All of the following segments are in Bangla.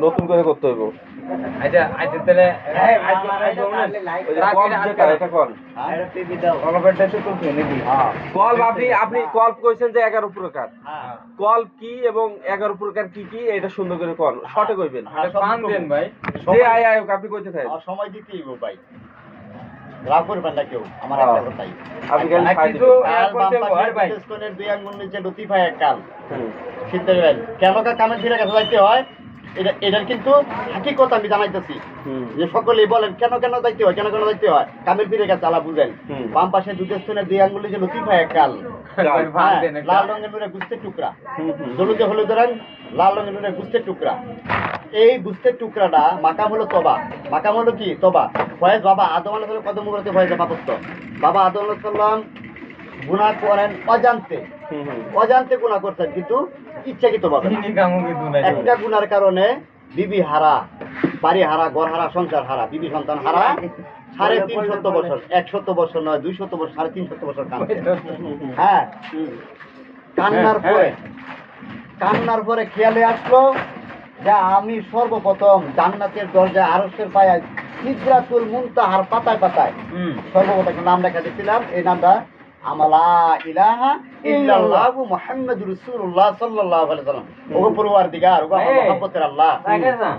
নতুন করে করতে হইব। আচ্ছা আচ্ছা তাহলে কল কল কল আপনি আপনি কল কইছেন যে এগারো প্রকার। কল কি এবং এগারো প্রকার কি কি এটা সুন্দর করে কল শর্টে কইবেন। ভাই। যে আয় আয় আপনি কইতে থাকেন। সময় হবে ভাই। রাগ করবেন না কেউ। আমার হ্যাঁ। একটা কথাই। আপনি খালি আর খাই কিছু দিবেন। এক ভাই। দুই আঙ্গুল নিচে লতিফায় এক কাল। চিন্তা কেন কা কামের ফিরে কাছে যাইতে হয়? এটা এটার কিন্তু হাকিকত আমি জানাইতেছি। যে সকলেই বলেন কেন কেন দায়িত্ব হয় কেন কেন যাইতে হয়? কামের ফিরে কাছে আলা বুঝেন। বাম পাশে দুধের স্তনের দুই আঙ্গুল নিচে লতিফায় এক কাল লাল রঙের নুরে গুস্তের টুকরা। হলুদে হলুদ রং লাল রঙের নুরে গুস্তের টুকরা। এই গুস্তের টুকরাটা মাকাম হলো তবা। মাকাম হলো কি? তবা। ফয়েজ বাবা আদম আল্লাহ কদম করতে ফয়েজ বাবা আদম আল্লাহ সাল্লাম গুণা করেন অজান্তে। অজান্তে গুণা করছেন কিন্তু ইচ্ছাকৃত ভাবে একটা গুনার কারণে বিবি হারা বাড়ি হারা ঘর হারা সংসার হারা বিবি সন্তান হারা সাড়ে তিন শত বছর এক শত বছর নয় দুই শত বছর সাড়ে তিন শত বছর হ্যাঁ। কান্নার হ্যাঁ, পরে কান্নার পরে খেয়ালে আসলো যে আমি সর্বপ্রথম জান্নাতের দরজা আরসের পায়ায় সিদ্রাতুল মুনতাহার পাতায় পাতায় সর্বপ্রথম নাম লেখা দিয়েছিলাম এই নামটা আমালা ইলাহা ইল্লাল্লাহু মুহাম্মাদুর রাসূলুল্লাহ সাল্লাল্লাহু আলাইহি সাল্লাম ওগো পরওয়ারদিগার ওগো আমার মহব্বতের আল্লাহ।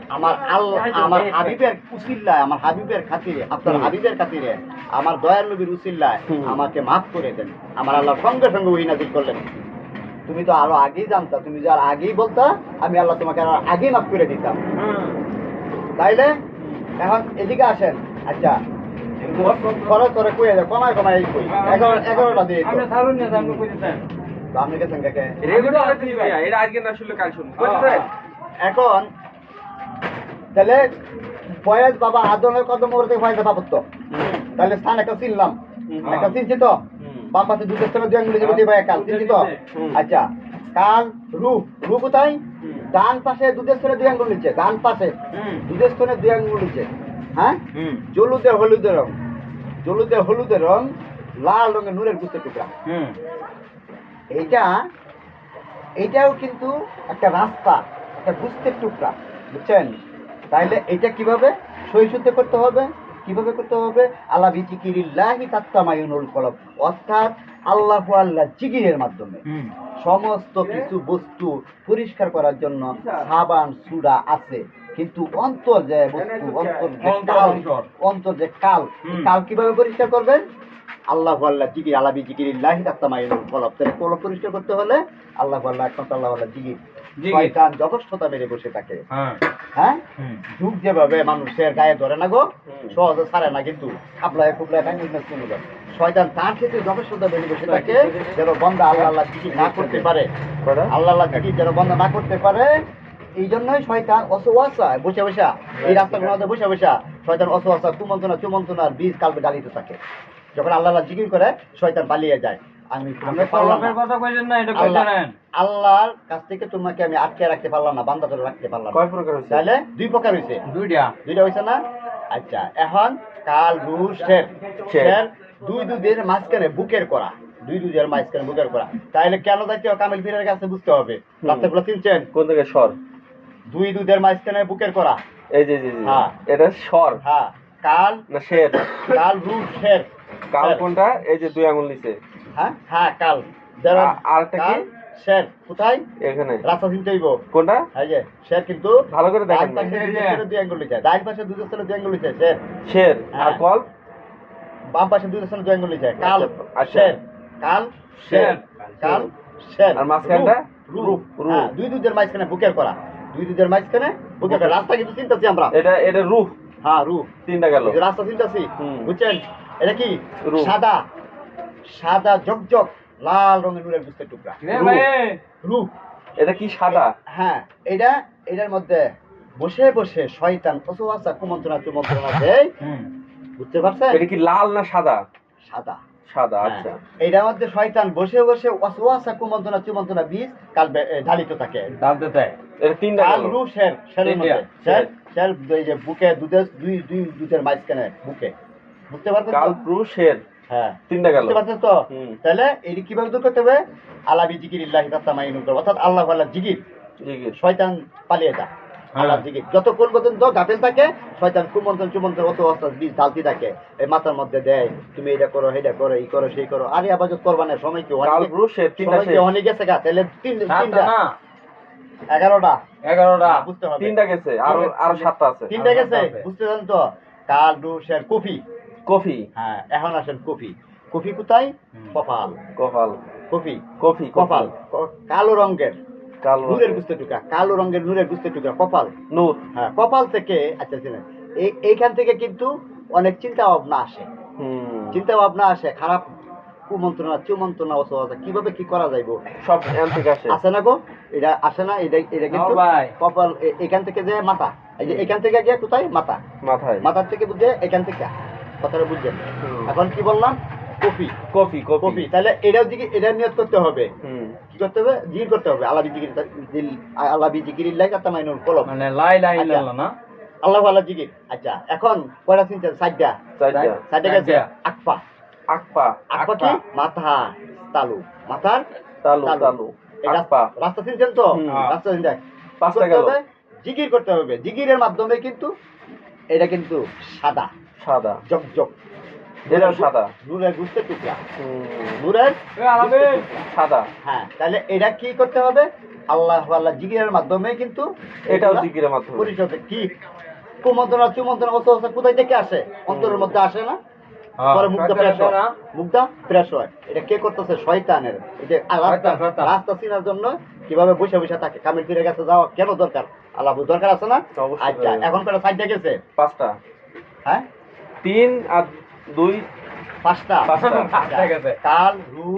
আমার আল্লাহ আমার হাবিবের উসিল্লায় আমার হাবিবের খাতিরে আপনার হাবিবের খাতিরে আমার দয়াল নবীর উসিল্লায় আমাকে মাফ করে দেন। আমার আল্লাহ সঙ্গে সঙ্গে ওই করলেন। তুমি তো আরও আগেই জানতা তুমি যে আর আগেই বলতা আমি আল্লাহ তোমাকে আরও আগেই মাফ করে দিতাম। তাইলে এখন এদিকে আসেন। আচ্ছা খরচ করে কই আছে কমায় কমায় কই। এগারো এগারোটা দিয়ে আমরা থাকুন না আমরা কইতে চাই আপনি গেছেন কাকে রেগুলার হয়তো নিবি না, এটা আজকে না শুনলে কাল শুনব। এখন তাহলে ফয়েজ বাবা তো তাহলে স্থান একটা চিনলাম। একটা চিনছি তো। বাম দুটো স্তনে দুই আঙ্গুলি কাল চিনছি তো? আচ্ছা কাল রু রু কোথায়? ডান পাশে দুধের স্তনে দুই আঙ্গুল নিচে। ডান পাশে দুধের স্তনে দুই আঙ্গুল নিচে। হ্যাঁ? জলুদে হলুদের রং। জলুদে হলুদের রং লাল রঙের নূরের গুস্তের টুকরা। হুম। এইটা এইটাও কিন্তু একটা রাস্তা একটা গুস্তের টুকরা বুঝছেন? তাইলে এটা কীভাবে সই করতে হবে? কীভাবে করতে হবে? আল্লাহ বিচিকিরিল্লাহি তাত্তামায়ুনুল কলব অর্থাৎ আল্লাহ আল্লাহ জিকিরের মাধ্যমে। সমস্ত কিছু বস্তু পরিষ্কার করার জন্য সাবান সুরা আছে। কিন্তু অন্তর যে বস্তু অন্তর অন্তর, যে কাল কাল কীভাবে পরিষ্কার করবেন? আল্লাহ আল্লাহ জিকির আল্লাহ জিকির ইল্লাহি তাত্তামাইনুল কলব। তাহলে কলব পরিষ্কার করতে হলে আল্লাহ আল্লাহ একমাত্র আল্লাহ আল্লাহ জিকির। শয়তান মেরে বসে থাকে। হ্যাঁ। হ্যাঁ? যুগ যেভাবে মানুষের গায়ে ধরে না গো সহজে ছাড়ে না কিন্তু। খাবলায় খুবলায় ভাঙি না শুনে যায়। শয়তান তার ক্ষেত্রে জগৎসতা মেরে বসে থাকে যেন বন্ধা আল্লাহ আল্লাহ জিকির না করতে পারে? আল্লাহ আল্লাহ জিকির যেন বন্ধ না করতে পারে এই জন্যই শয়তান অসওয়াসা বসে বসা। এই রাস্তাগুলোতে বসে বসা শয়তান অসওয়াসা কুমন্ত্রণা চুমন্ত্রণার বীজ কালবে জ্বালিতে থাকে। যখন আল্লাহ আল্লাহ জিকির করে শয়তান পালিয়ে যায়। আমি আল্লাহর কাছ থেকে তোমাকে আমি আটকে রাখতে পারলাম না বান্দা ধরে রাখতে পারলাম কয় প্রকার হচ্ছে তাহলে দুই প্রকার হয়েছে দুইটা। দুইটা হয়েছে না? আচ্ছা এখন কাল রু শের শের। দুই দুধের মাঝখানে বুকের করা। দুই দুধের মাঝখানে বুকের করা। তাহলে কেন যাইতে কামিল পীরের কাছে বুঝতে হবে? রাস্তাগুলো চিনছেন? কোন থেকে স্বর? দুই দুধের মাঝখানে বুকের করা। এই যে জি জি হ্যাঁ। এটা স্বর। হ্যাঁ। কাল না শের। কাল রু শের। কাল কোনটা? এই যে দুই আঙুল নিচে। হ্যাঁ? হ্যাঁ কাল। যারা আরেকটা কি? শের। কোথায়? এখানে। রাস্তা চিনতে হইব। কোনটা? এই যে শের কিন্তু ভালো করে দেখেন ডান এই যে। দুই আঙ্গুল নিচে। ডান পাশে দুধের স্তরে দুই আঙ্গুল নিচে শের। শের। আর হ্যাঁ। কল? বাম পাশে দুই দশমিক দুই আঙ্গুল নিচে। কাল আচ্ছা। শের। কাল শের। কাল শের। আর মাঝখানটা? রু রু, রু। হ্যাঁ, দুই দুধের মাঝখানে বুকের করা। দুই দুধের মাঝখানে বুকের করা রাস্তা কিন্তু চিন্তাছি আমরা। এটা এটা রুহ। হ্যাঁ রু তিনটা গেল। রাস্তা চিন্তাছি বুঝছেন? এটা কি? সাদা। সাদা জকজক লাল রঙের নুরের বুঝতে টুকরা। রে ভাই? রু এটা কি সাদা? হ্যাঁ এটা এটার মধ্যে বসে বসে শয়তান কুমন্ত্রণা কুমন্ত্রণা দেয়। বুঝতে পারছেন? এটা কি লাল না সাদা? সাদা। সাদা হ্যাঁ। আচ্ছা। এইটার মধ্যে শয়তান বসে বসে ওয়াসওয়াসা কুমন্ত্রণা চুমন্ত্রণা বীজ কাল এ, ঢালিত থাকে। এটা তিনটা কাল রু শের শেরের মধ্যে। শের শের। এই যে বুকে দুধের দুই দুই দুধের মাঝখানে বুকে। বুঝতে পারছেন কাল রু শের। হ্যাঁ। তিনটা গেল। বুঝতে পারছেন তো? তাহলে এটি কীভাবে দূর করতে হবে? আল্লাহ জিকির ইল্লাহি তাত্তামাইনুল কলব অর্থাৎ আল্লাহ আল্লাহ জিকির। শয়তান পালিয়ে যা আল্লাহ জিকির। যতক্ষণ পর্যন্ত গাফেল থাকে শয়তান কুমন্ত্রণ চুমন্ত্রণ অত অস্ত্র বীজ ঢালতে থাকে। এই মাথার মধ্যে দেয় তুমি এটা করো এটা করো এই করো সেই করো। আরে আবার করবা না সময় কি অনেক গেছে গা? তাহলে তিন তিনটা। এগারোটা। এগারোটা। বুঝতে হবে। তিনটা গেছে। আরও আরও সাতটা আছে। তিনটা গেছে। বুঝতে পারেন তো? কাল রুশের কফি। কফি। হ্যাঁ এখন আসেন কফি। কফি কোথায়? কপাল। কপাল। কফি। কফি কপাল। কালো রঙের। নূরের গুস্তে টুকা কালো রঙের নূরের গুস্তে টুকা কপাল। নূর। হ্যাঁ কপাল থেকে আচ্ছা শুনেন, এইখান থেকে কিন্তু অনেক চিন্তা ভাবনা আসে। চিন্তা ভাবনা আসে খারাপ কুমন্ত্রণা চুমন্ত্রণা অসহজা কীভাবে কি করা যাইব? সব এখান থেকে আসে। আসে না গো? এটা আসে না এটা এটা কিন্তু কপাল এখান থেকে যে মাথা এই যে এখান থেকে গিয়ে কোথায়? মাথা। মাথায়। মাথার থেকে বুঝে এখান থেকে কথাটা বুঝছেন এখন কি বললাম? Coffee coffee coffee. তাহলে এটাও দিকে এটা নিয়ত করতে হবে। কি করতে হবে? জিকির করতে হবে। আল্লাহ জিকির আল্লাহ জিকির কাতা মাইনুল কলম। মানে লাই লাই আচ্ছা। ইল্লাল্লাহ না? আল্লাহ আল্লাহ জিকির আচ্ছা এখন কয়টা চিন্তা সাইডটা। চারটা সাইডটা গেছে। চারটা। আকপা আকপা আকপা কি? মাথা তালু। মাথার তালু তালু। আকপা রাস্তা চিনছেন তো? রাস্তা চিনছেন পাঁচটা গেল। জিকির করতে হবে। জিকিরের মাধ্যমে কিন্তু এটা কিন্তু সাদা। সাদা। জক জক এটাও সাদা। গুস্তে টুকরা টুকরা। সাদা। হ্যাঁ তাহলে এটা কি করতে হবে? আল্লাহ আল্লাহ জিকিরের মাধ্যমে কিন্তু এটাও জিকিরের মাধ্যমে। পরিশোধ কি? কুমন্ত্রণা চুমন্ত্রণা অত অবস্থা কোথায় থেকে আসে? অন্তরের মধ্যে আসে না? হ্যাঁ, পরে হয়। হয়। এটা কে করতেছে? শয়তানের। এই যে রাস্তা চিনার জন্য কীভাবে বসে বসে থাকে? কামের ফিরে গেছে যাওয়া কেন দরকার? আল্লাহ দরকার আছে না? আচ্ছা। এখন কটা সাইডটা গেছে? পাঁচটা। হ্যাঁ? তিন আর দুই পাঁচটা। পাঁচটা। পাঁচটা গেছে। কাল রু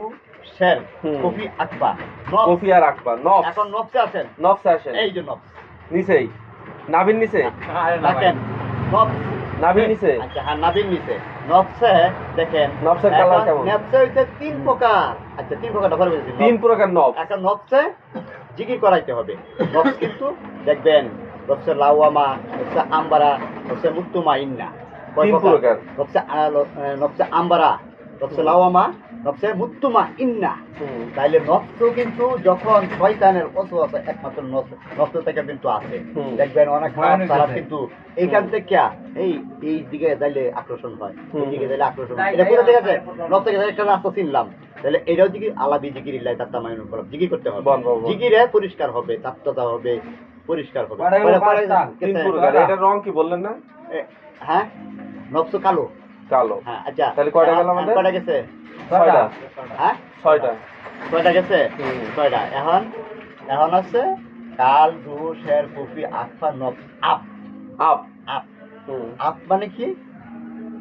শের কফি আকবা। কফি আর আকপা নফ এখন নফসে আছেন নফসে আসেন। এই যে নফস নিচেই। নাভির নিচে? ভাই। দেখেন নাভির নিচে? আচ্ছা হ্যাঁ নিচে। নফসে দেখেন নফসের এখন কেমন? নফসে হইছে তিন প্রকার। আচ্ছা তিন প্রকার ধরে বলছি তিন প্রকার নফ একটা নফসে জিকির করাইতে হবে। নফস কিন্তু দেখবেন নফসে লাউয়ামা নফসে আম্বারা নফসে মুক্তুমা ইন্না। তিন প্রকার। নফসে আ- ল- এ, নফসে আম্বারা নফসে লাউয়ামা নফসে মুক্তুমা ইন্না। তাইলে নফস কিন্তু যখন শয়তানের অসুবিধা একমাত্র নফস নফস থেকে কিন্তু আছে। দেখবেন অনেক তারা কিন্তু এইখান থেকে এই এই দিকে যাইলে আকর্ষণ হয়। এই দিকে যাইলে আকর্ষণ হয়। এটা আছে থেকে একটা রাস্তা চিনলাম। তাহলে এটাও জিকির আলাবি জিকির তাত্তা জিকির করতে হবে। জিকিরে পরিষ্কার হবে তাত্ততা হবে পরিষ্কার হবে। রং কি বললেন না? হ্যাঁ? নফস কালো। কালো। হ্যাঁ আচ্ছা। তাহলে কয়টা গেল হ্যাঁ, আমাদের? কয়টা গেছে? ছয়টা। হ্যাঁ? ছয়টা। কয়টা গেছে? হুম। ছয়টা। এখন? এখন আছে কাল দু শের কফি আফা নফ আপ। আপ। আপ। হুম। আপ মানে কি?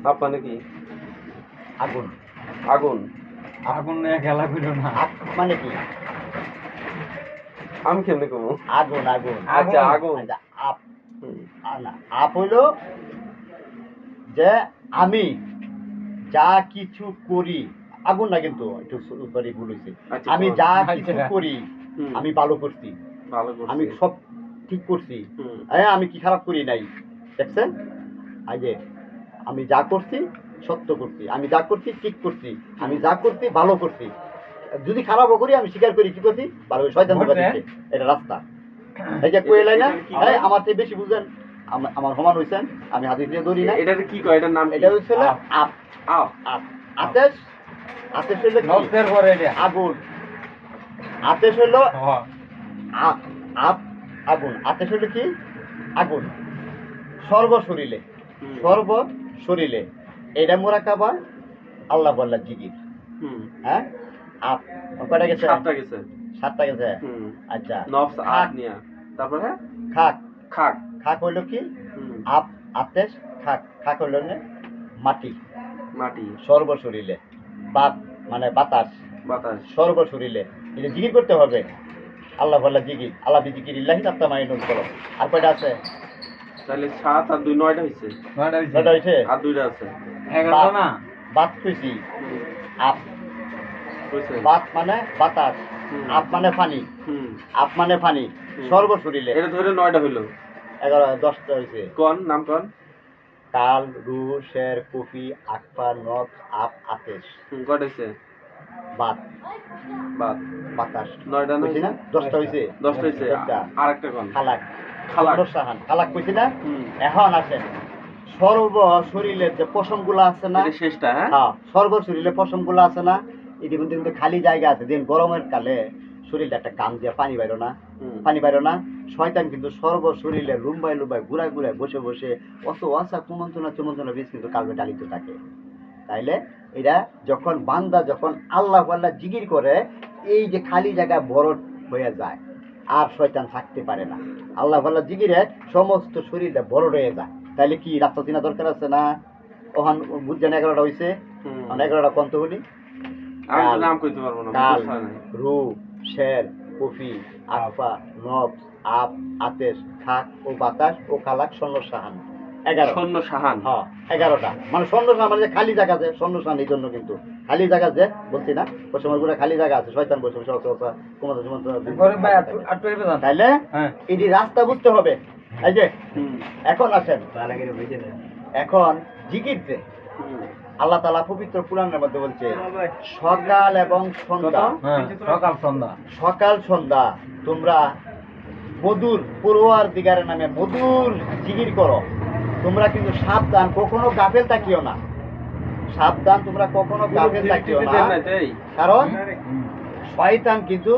আপ মানে কি? আগুন। আগুন। আগুন নিয়ে খেলা করো না। আপ মানে কি? আমি কেমনে কমু? আগুন আগুন। আচ্ছা আগুন। আচ্ছা আপ। হুম। আ না, আপ হইল যে আমি যা কিছু করি আগুন না কিন্তু একটু সরি ভুল হয়েছে আচ্ছা, আমি যা আচ্ছা। কিছু করি আমি ভালো করছি। আমি সব ঠিক করছি। হ্যাঁ আমি কি খারাপ করি নাই? দেখছেন? এই যে আমি যা করছি সত্য করছি। আমি যা করছি ঠিক করছি। আমি যা করছি ভালো করছি। যদি খারাপও করি আমি স্বীকার করি কি করছি? ভালো করি। শয়তান এটা রাস্তা। এই যে কইলাই না? এই আমার থেকে বেশি বুঝেন। আমার সমান হইছেন আমি হাদিস দিয়ে ধরি না এটার কি কয়? এটার নাম এটা হচ্ছে আপ। আপ। আপ। আপ। আতেশ? আতেশ হইল কি? নবদের পরে এটা। আগুন। আতেশ হইল হ্যাঁ। আপ আপ আগুন। আতেশ হইল কি? আগুন। সর্ব শরীরে। সর্ব শরীরে এটা মোরাকাবা আল্লাহ বল্লা জিকির। হুম। হ্যাঁ? আপ। কয়টা গেছে? সাতটা গেছে। সাতটা গেছে? আচ্ছা। নফস আপ নিয়া। তারপরে? খাক। খাক। খাক হইল কি? আপ আতেশ খাক খাক হইল নে মাটি। মাটি। সর্ব শরীরে। বাত মানে বাতাস। বাতাস। সর্ব শরীরে। এটা জিকির করতে হবে। আল্লাহ বল্লা জিকির। আল্লাহ জিকির ইল্লাহি তাত্তা মাইনুল করো আর কয়টা আছে? তাহলে সাত আর দুই নয়টা হয়েছে নয়টা হইছে। আর দুইটা আছে। এগারোটা না? বাত কইছি। আপ। বাত মানে বাতাস। আপ মানে পানি হুম। আপ মানে পানি হুম। সর্ব শরীরে। এটা ধরে নয়টা হইল। এগারো দশটা হয়েছে কন নাম কন? কাল রু শের কফি আকফা নথ আপ হয়েছে বাত। বাতাস। নয়টা না হয়েছে না? দশটা হয়েছে দশটা হয়েছে আর একটা কন? খালাক। খালাক। সাহান। খালাক কইছি না? এখন আসেন। সর্ব শরীরের যে পশমগুলো আছে না? শেষটা হ্যাঁ? হ্যাঁ সর্ব শরীরে পশমগুলো আছে না? এটি মধ্যে কিন্তু খালি জায়গা আছে। দিন গরমের কালে শরীরটা একটা কাম দিয়ে পানি বাইরো না। পানি বাইরো না। শয়তান কিন্তু সর্ব শরীরে লুম্বাই লুম্বাই ঘুরায় ঘুরায় বসে বসে অত আশা কুমন্ত্রণা চুমন্ত্রণা বীজ কিন্তু কালবে ডালিত থাকে। তাইলে এটা যখন বান্দা যখন আল্লাহ আল্লাহ জিগির করে এই যে খালি জায়গা বড় হয়ে যায় আর শয়তান থাকতে পারে না। আল্লাহ আল্লাহ জিগিরে সমস্ত শরীরটা বড় হয়ে যায়। তাইলে কি রাস্তা চিনা দরকার আছে না? ওখান বুঝছেন এগারোটা হয়েছে এগারোটা কন্ত হলি। নাম কইতে পারব না কাল। বুঝতে হয় নাই। রু শের কফি আফা নব আপ আতেশ খাক ও বাতাস ও কালাক স্বর্ণ সাহান এগারো। সৈন্য সাহান হ্যাঁ এগারোটা। মানে স্বর্ণ সাহান মানে খালি জায়গা আছে স্বর্ণ সাহান এই জন্য কিন্তু। খালি জায়গা যে বলছি না পশ্চিমবঙ্গ পুরো খালি জায়গা আছে শয়তান বসে বসে অত তাইলে হ্যাঁ। এটি রাস্তা বুঝতে হবে এই যে এখন আসেন। এখন জিকিরতে হুম। আল্লাহ তালা পবিত্র পুরাণের মধ্যে বলছে সকাল এবং সন্ধ্যা। হ্যাঁ সকাল। সন্ধ্যা। সকাল সন্ধ্যা তোমরা মধুর পড়ুয়ার দিগারের নামে মধুর জিগির করো। তোমরা কিন্তু সাবধান কখনো গাফেল থাকিও না। সাবধান তোমরা কখনো গাফেল থাকিও না? কারণ শয়তান কিন্তু?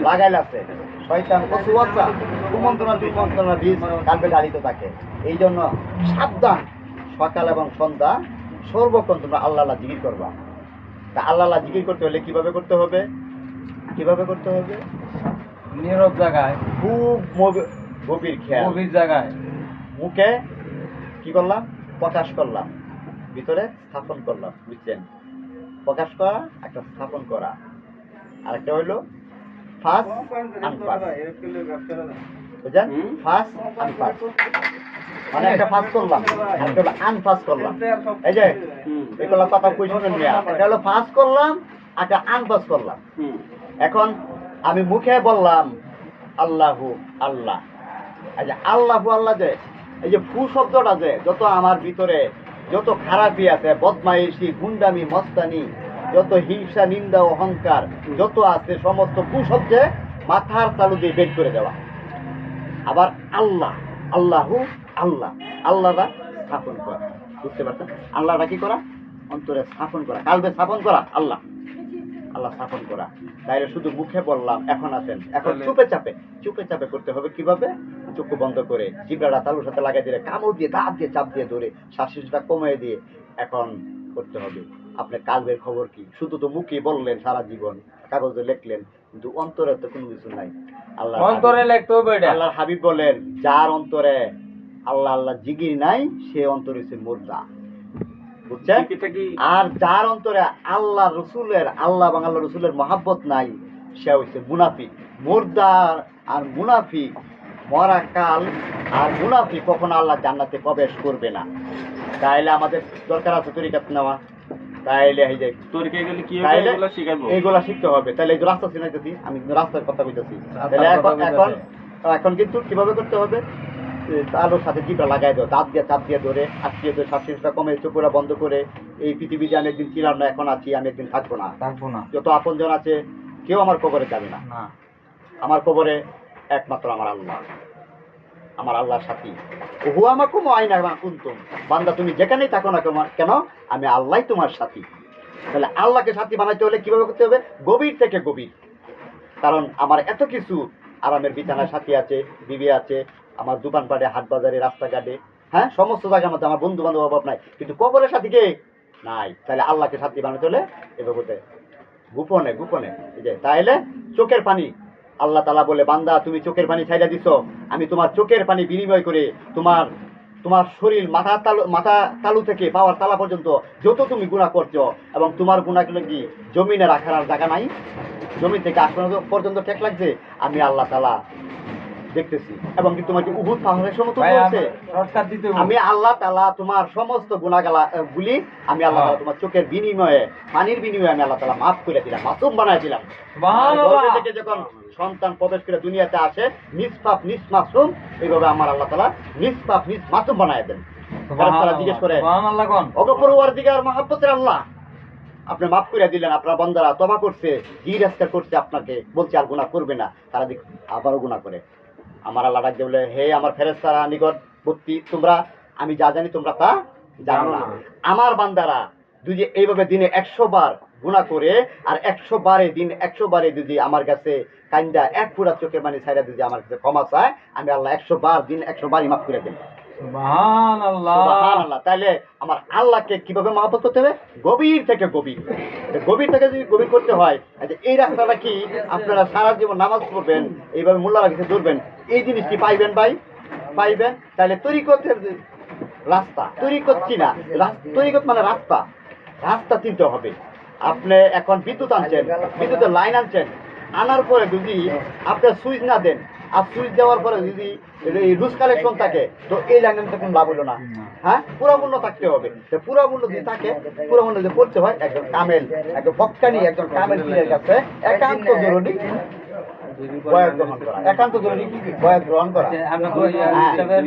লাগাইল আছে। শয়তান কচুয়াচা কুমন্ত্রণা দুমন্ত্রণা বীজ কালবে গাড়িত থাকে। এই জন্য সাবধান সকাল এবং সন্ধ্যা সর্বক্ষণ তোমরা আল্লাহ আল্লাহ জিকির করবা। তা আল্লাহ আল্লাহ জিকির করতে হলে কীভাবে করতে হবে? কীভাবে করতে হবে? নীরব জায়গায়। খুব গভীর খেয়াল। গভীর জায়গায়। মুখে কি করলাম? প্রকাশ করলাম। ভিতরে স্থাপন করলাম বুঝছেন? প্রকাশ করা একটা স্থাপন করা। আরেকটা হইল ফার্স্ট হুম। ফার্স্ট মানে এখন আমি মুখে বললাম, আল্লাহু আল্লাহ। এই আল্লাহু আল্লাহ যে, এই যে ফু শব্দটা যে, যত আমার ভিতরে যত খারাপি আছে, বদমাইশি, গুন্ডামি, মস্তানি, যত হিংসা, নিন্দা, অহংকার, যত আছে, সমস্ত ফু শব্দে মাথার তালু দিয়ে বের করে দেওয়া। আবার আল্লাহ, আল্লাহু আল্লাহ। আল্লাহরা স্থাপন করা। বুঝতে পারছেন? আল্লাহরা কি করা? অন্তরে স্থাপন করা। কালবে স্থাপন করা? আল্লাহ। আল্লাহ স্থাপন করা। তাইলে শুধু মুখে বললাম এখন আসেন এখন চুপে চাপে চুপে চাপে করতে হবে কীভাবে? চক্ষু বন্ধ করে জিবরাটা তালুর সাথে লাগাই দিলে কামড় দিয়ে দাঁত দিয়ে চাপ দিয়ে ধরে শ্বাস শিশুটা কমিয়ে দিয়ে এখন করতে হবে। আপনার কালবের খবর কি? শুধু তো মুখে বললেন সারা জীবন কাগজে লিখলেন কিন্তু অন্তরে তো কোনো কিছু নাই। আল্লাহ অন্তরে লিখতে হবে আল্লাহ হাবিব বলেন যার অন্তরে আল্লাহ আল্লাহ জিগির নাই সে অন্তর হচ্ছে মুর্দা। বুঝছেন? আর যার অন্তরে আল্লাহ রসুলের আল্লাহ এবং আল্লাহ রসুলের মহাব্বত নাই সে হচ্ছে মুনাফিক। মুর্দার আর মুনাফিক মরা কাল আর মুনাফিক কখনো আল্লাহ জান্নাতে প্রবেশ করবে না। তাইলে আমাদের দরকার আছে তরিকাত নেওয়া। তাইলে এই যে তরিকায় গেলে কি তাইলে এগুলো শিখতে হবে। তাহলে এই রাস্তা চিনাইতেছি আমি রাস্তার কথা কইতেছি। রাস্তার তাহলে এখন। এখন কিন্তু কীভাবে করতে হবে? আলোর সাথে জিপটা লাগাই দাও। দাঁত দিয়ে চাপ দিয়ে ধরে আটকিয়ে ধরে শ্বাসটা কমে চোখটা বন্ধ করে এই পৃথিবীতে আমি একদিন ছিলাম না এখন আছি আমি একদিন থাকব না। থাকব না। যত আপনজন আছে কেউ আমার কবরে যাবে না। না। আমার কবরে একমাত্র আমার আল্লাহ। আমার আল্লাহর সাথী। ওহু আমাকে আইনা কুন্তুম। বান্দা তুমি যেখানেই থাকো না কেন- কেন? আমি আল্লাহ তোমার সাথী। তাহলে আল্লাহকে সাথী বানাইতে হলে কীভাবে করতে হবে? গভীর থেকে গভীর। কারণ আমার এত কিছু আরামের বিছানায় সাথী আছে বিবি আছে আমার দোকানপাটে হাট বাজারে রাস্তাঘাটে হ্যাঁ সমস্ত জায়গার মধ্যে আমার বন্ধু বান্ধব অভাব নাই। কিন্তু কবরের সাথী কে? নাই। তাহলে আল্লাহকে সাথী বানাতে এভাবে করতে হবে। গোপনে গোপনে। এই যে তাইলে চোখের পানি। আল্লাহ তালা বলে, বান্দা, তুমি চোখের পানি ছাইড়া দিছো। আমি তোমার চোখের পানি বিনিময় করে তোমার তোমার শরীর মাথা তালু মাথা তালু থেকে পাওয়ার তালা পর্যন্ত যত তুমি গুণা করছ এবং তোমার গুণাগুলো কি জমিনে রাখার আর জায়গা নাই? জমি থেকে আসমানো পর্যন্ত ঠেক লাগছে? আমি আল্লাহ তালা দেখতেছি। এবং কি তোমাকে উহুদ পাহাড়ের দিতে হবে। আমি আল্লাহ তালা তোমার সমস্ত গুণাগালা গুলি আমি আল্লাহ তালা হ্যাঁ। তোমার চোখের বিনিময়ে পানির বিনিময়ে আমি আল্লাহ তালা মাফ করে দিলাম মাসুম বানাই দিলাম। সুবহানাল্লাহ। থেকে যখন সন্তান প্রবেশ করে দুনিয়াতে আসে নিষ্পাপ নিষ্মাসুম এইভাবে আমার আল্লাহ তালা নিষ্পাপ নিস মাসুম বানায় দেন। তারা জিজ্ঞেস করে মহাব্বতের আল্লাহ আপনি মাফ করে দিলেন আপনার বন্দারা তবা করছে করছে আপনাকে বলছে আর গুণা করবে না। তারা আবারও গুণা করে। আমার আল্লাহ ডাক দিয়ে বলে হে আমার ফেরেস্তারা নিকটবর্তী তোমরা আমি যা জানি তোমরা তা জানো না। আমার বান্দারা যদি এইভাবে দিনে একশো বার গুণা করে আর একশো বারে দিন একশো বারে যদি আমার কাছে কান্দা এক পুরা চোখের মানে ছাইরা যদি আমার কাছে ক্ষমা চায় আমি আল্লাহ একশো বার দিন একশো বারই মাফ করে দিন সুবহানাল্লাহ। আমার আল্লাহকে কীভাবে মহাপত করতে হবে? গভীর থেকে গভীর। গভীর থেকে যদি গভীর করতে হয়, এই রাস্তাটা কি আপনারা সারা জীবন নামাজ পড়বেন, এইভাবে মোল্লা রাখিতে ধরবেন। এই জিনিসটি পাইবেন ভাই? পাইবেন? তাহলে যে রাস্তা, তরিকত কি না? তরিকত মানে রাস্তা। রাস্তা চিনতে হবে। আপনি এখন বিদ্যুৎ আনছেন, বিদ্যুতের লাইন আনছেন, আনার পরে যদি আপনার সুইচ না দেন আর সুইচ দেওয়ার পরে যদি এই রুজ কালেকশন থাকে তো এই লাইনের তো কোনো লাভ হলো না। হ্যাঁ? পুরা মূল্য থাকতে হবে। পুরা মূল্য যদি থাকে পুরা মূল্য যদি করতে হয় একজন কামেল একজন ভক্তানি একজন কামেল পীরের কাছে একান্ত জরুরি বয়াত গ্রহণ করা। একান্ত জরুরি বয়াত গ্রহণ করা। আপনি কই। হিসাবের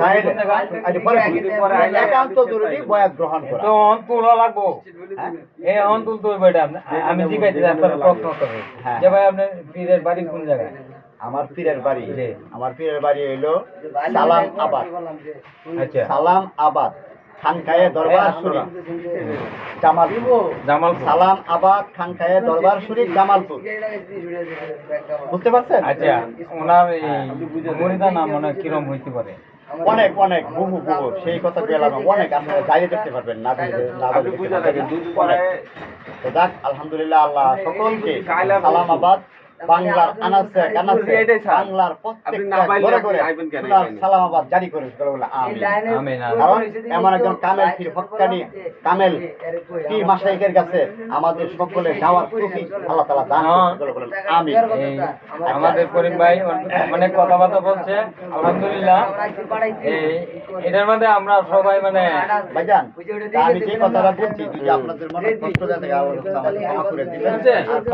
তাইলে, আচ্ছা, পরে বলি। একান্ত জরুরি বয়াত গ্রহণ করা। তো অন লাগবো। হ্যাঁ? তুলতে আমি জিজ্ঞাসা প্রশ্ন করবে হ্যাঁ। যে ভাই আপনার পীরের বাড়ি কোন জায়গায়? আমার পীরের বাড়ি। আমার পীরের বাড়ি হইল সালাম আবাদ। আচ্ছা। সালাম আবাদ। খানকায়ে দরবার শরীফ জামালপুর। জামালপুর। সালাম আবাদ খানকায়ে দরবার শরীফ জামালপুর। বুঝতে পারছেন? আচ্ছা ওনার এই মরিদা নাম মনে কিরম হইতে পারে? অনেক অনেক বহু বহু সেই কথা পেলাম অনেক আপনারা যাইয়ে দেখতে পারবেন না তো যাক আলহামদুলিল্লাহ আল্লাহ সকলকে সালামাবাদ বাংলার বাংলার প্রত্যেকটা? সালামাবাদ জারি করে। কারণ এমন একজন কামেল ফির হক্কানি কামেল পীর মাসাইকের কাছে আমাদের সকলের যাওয়ার তৌফিক আল্লাহ তাআলা দান এই আমাদের করিম ভাই অনেক কথাবার্তা বলছে আলহামদুলিল্লাহ। এটার মধ্যে আমরা সবাই মানে ভাইজান আমি যে কথাটা বলছি যদি আপনাদের মনে কষ্ট দেয় ক্ষমা করে দিবেন। আছে? আর